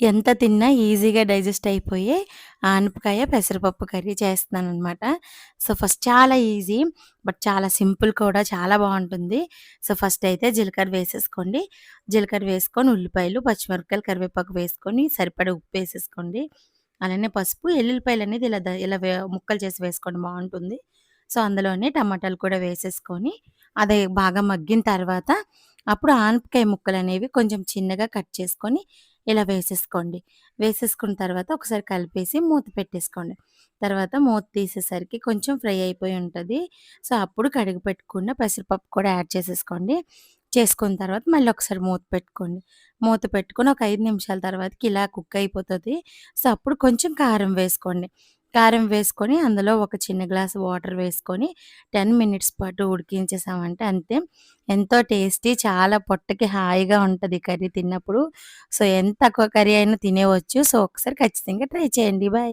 ఎంత తిన్నా ఈజీగా డైజెస్ట్ అయిపోయే ఆనపకాయ పెసరపప్పు కర్రీ చేస్తున్నాను అనమాట సో, ఫస్ట్ చాలా ఈజీ. బట్ చాలా సింపుల్ కూడా చాలా బాగుంటుంది సో, ఫస్ట్ అయితే జీలకర్ర వేసేసుకోండి. జీలకర్ర వేసుకొని ఉల్లిపాయలు, పచ్చిమిరపకాయలు, కరివేపాకు వేసుకొని సరిపడా ఉప్పేసేసుకోండి. అలానే పసుపు, ఎల్లుల్లిపాయలనేది ఇలా ఇలా ముక్కలు చేసి వేసుకోండి బాగుంటుంది సో, అందులోనే టమాటాలు కూడా వేసేసుకొని అది బాగా మగ్గిన తర్వాత అప్పుడు ఆనపకాయ ముక్కలు అనేవి కొంచెం చిన్నగా కట్ చేసుకొని ఇలా వేసేసుకోండి. వేసేసుకున్న తర్వాత ఒకసారి కలిపేసి మూత పెట్టేసుకోండి. తర్వాత మూత తీసేసరికి కొంచెం ఫ్రై అయిపోయి ఉంటుంది సో, అప్పుడు కడిగి పెట్టుకున్న పెసరపప్పు కూడా యాడ్ చేసేసుకోండి. చేసుకున్న తర్వాత మళ్ళీ ఒకసారి మూత పెట్టుకోండి. మూత పెట్టుకొని ఒక ఐదు నిమిషాల తర్వాతకి ఇలా కుక్ అయిపోతుంది సో, అప్పుడు కొంచెం కారం వేసుకోండి. కారం వేసుకొని అందులో ఒక చిన్న గ్లాస్ వాటర్ వేసుకొని 10 మినిట్స్ పాటు ఉడికించేసామంటే అంతే. ఎంతో టేస్టీ చాలా పొట్టకి హాయిగా ఉంటది కర్రీ తిన్నప్పుడు. సో, ఎంత తక్కువ కర్రీ అయినా తినేవచ్చు సో, ఒకసారి ఖచ్చితంగా ట్రై చేయండి. బాయ్.